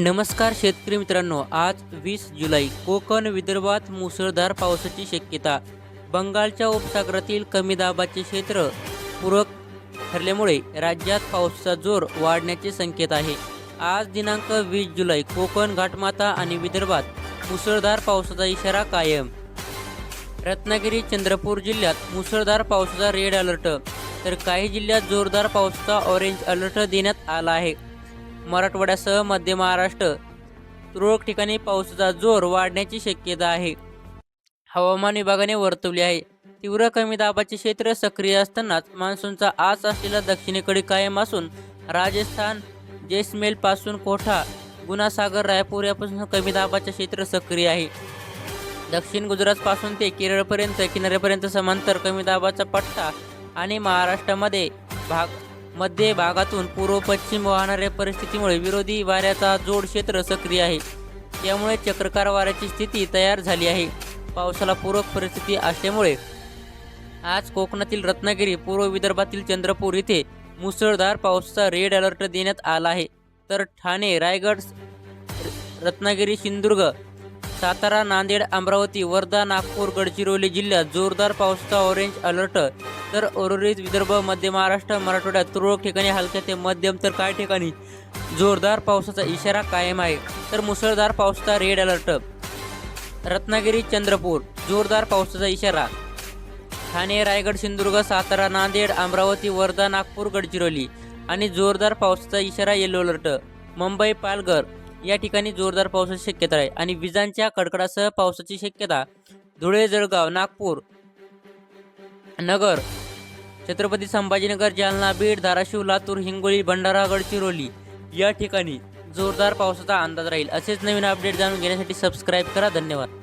नमस्कार शेतकरी मित्रांनो आज वीस जुलै कोकण विदर्भात मुसळधार पावसाची शक्यता. बंगालच्या उपसागरातील कमी दाबाचे क्षेत्र पूरक ठरल्यामुळे राज्यात पावसाचा जोर वाढण्याचे संकेत आहे. आज दिनांक वीस जुलै कोकण घाटमाता आणि विदर्भात मुसळधार पावसाचा इशारा कायम. रत्नागिरी चंद्रपूर जिल्ह्यात मुसळधार पावसाचा रेड अलर्ट. तर काही जिल्ह्यात जोरदार पावसाचा ऑरेंज अलर्ट देण्यात आला आहे. मराठवाड्यासह मध्य महाराष्ट्र. तुरळक ठिकाणी पावसाचा जोर वाढण्याची शक्यता आहे. हवामान विभागाने वर्तवली आहे. तीव्र कमी दाबाचे क्षेत्र सक्रिय असतानाच मान्सूनचा आस असलेला दक्षिणेकडे कायम असून राजस्थान जैसमेल पासून कोठा गुणासागर रायपूर यापासून कमी दाबाचे क्षेत्र सक्रिय आहे. दक्षिण गुजरातपासून ते केरळपर्यंत किनाऱ्यापर्यंत समांतर कमी दाबाचा पट्टा आणि महाराष्ट्रामध्ये भाग मध्य भागातून पूर्व पश्चिम वाहणाऱ्या परिस्थितीमुळे विरोधी वाऱ्याचा जोड क्षेत्र सक्रिय आहे. त्यामुळे चक्रकार वाऱ्याची स्थिती तयार झाली आहे. पावसाला पूरक परिस्थिती असल्यामुळे आज कोकणातील रत्नागिरी पूर्व विदर्भातील चंद्रपूर इथे मुसळधार पावसाचा रेड अलर्ट देण्यात आला आहे. तर ठाणे रायगड रत्नागिरी सिंधुदुर्ग सातारा नांदेड अमरावती वर्धा नागपूर गडचिरोली जिल्ह्यात जोरदार पावसाचा ऑरेंज अलर्ट तर उर्वरित विदर्भ मध्य महाराष्ट्र मराठवाड्यात तुरळक ठिकाणी हलक्या ते मध्यम तर काही ठिकाणी जोरदार पावसाचा इशारा कायम आहे. तर मुसळधार पावसाचा रेड अलर्ट रत्नागिरी चंद्रपूर जोरदार पावसाचा इशारा. ठाणे रायगड सिंधुदुर्ग सातारा नांदेड अमरावती वर्धा नागपूर गडचिरोली आणि जोरदार पावसाचा इशारा येलो अलर्ट मुंबई पालघर या ठिकाणी जोरदार पावसाची शक्यता आहे. आणि विजांच्या कडकडासह पावसाची शक्यता धुळे जळगाव नागपूर नगर छत्रपती संभाजीनगर जालना बीड धाराशिव लातूर हिंगोली भंडारा गडचिरोली या ठिकाणी जोरदार पावसाचा अंदाज राहील. असेच नवीन अपडेट जाणून घेण्यासाठी सबस्क्राईब करा. धन्यवाद.